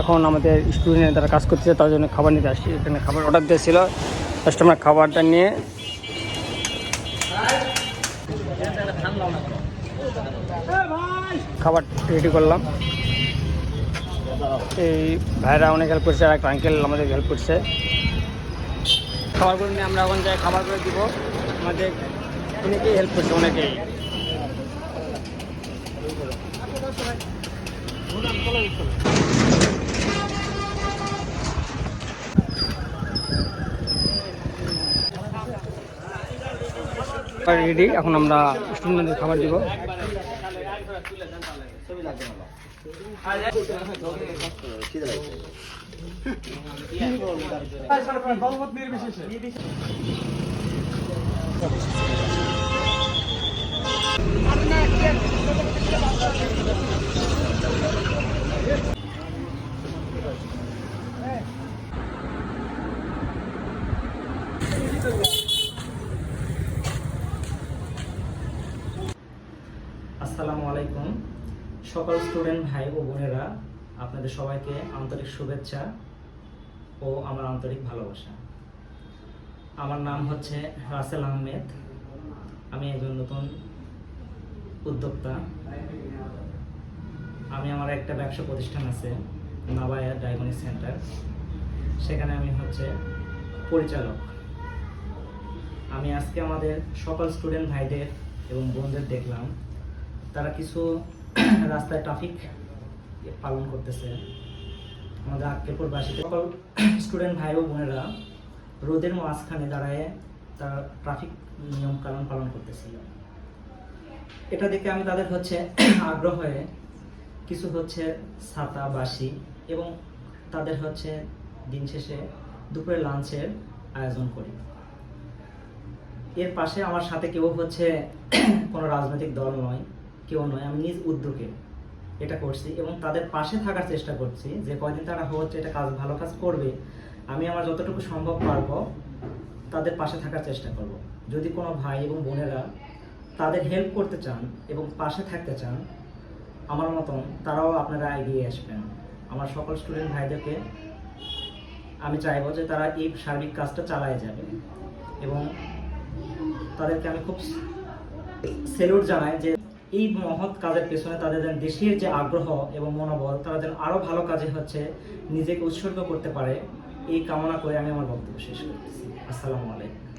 এখন আমাদের স্টুডেন্ট তারা কাজ করছে তার জন্য খাবার নিতে আসছি। এখানে খাবার অর্ডার দিয়েছিল। ফার্স্ট আমরা খাবারটা নিয়ে খাবার রেডি করলাম। এই ভাইরা অনেক হেল্প করছে, আর একটা আঙ্কেল আমাদের হেল্প করছে। খাবারগুলো নিয়ে আমরা এখন যাই, খাবারগুলো দিব। আমাদের অনেকেই হেল্প করছে অনেকেই। রেডি এখন আমরা স্টুডেন্টদের খাবার দিব। আসসালামু আলাইকুম। সকল স্টুডেন্ট ভাই ও বোনেরা, আপনাদের সবাইকে আন্তরিক শুভেচ্ছা ও আমার আন্তরিক ভালোবাসা। আমার নাম হচ্ছে রাসেল আহমেদ। আমি একজন নতুন উদ্যোক্তা। আমি আমার একটা ব্যবসা প্রতিষ্ঠান আছে, নাবায়া ডায়াগনিক সেন্টার। সেখানে আমি হচ্ছে পরিচালক। আমি আজকে আমাদের সকল স্টুডেন্ট ভাইদের এবং বোনদের দেখলাম তারা কিছু রাস্তায় ট্রাফিক পালন করতেছে। আমাদের আক্কেলপুরবাসী, সকল স্টুডেন্ট ভাই ও বোনেরা রোদের মাঝখানে দাঁড়ায় তারা ট্রাফিক নিয়ম কানুন পালন করতেছিল। এটা দেখে আমি তাদের হচ্ছে আগ্রহ হয়ে কিছু হচ্ছে ছাতা বাসি এবং তাদের হচ্ছে দিন শেষে দুপুরে লাঞ্চের আয়োজন করি। এর পাশে আমার সাথে কেউ হচ্ছে কোনো রাজনৈতিক দল নয়। কেউ নয়, আমি নিজ উদ্যোগে এটা করছি এবং তাদের পাশে থাকার চেষ্টা করছি যে কয়দিন তারা হচ্ছে এটা কাজ, ভালো কাজ করবে, আমি আমার যতটুকু সম্ভব পারব তাদের পাশে থাকার চেষ্টা করব। যদি কোনো ভাই এবং বোনেরা তাদের হেল্প করতে চান এবং পাশে থাকতে চান, আমার মতন তারাও আপনারা এগিয়ে আসবেন। আমার সকল স্টুডেন্ট ভাইদেরকে আমি চাইব যে তারা এই সার্বিক কাজটা চালায় যাবে এবং তাদেরকে আমি খুব সেলুট জানাই যে এই মহৎ কাজের পেছনে তাদের যেন দেশের যে আগ্রহ এবং মনোবল, তারা যেন আরও ভালো কাজে হচ্ছে, নিজেকে উৎসর্গ করতে পারে, এই কামনা করে আমি আমার বক্তব্য শেষ করতেছি। আসসালামু আলাইকুম।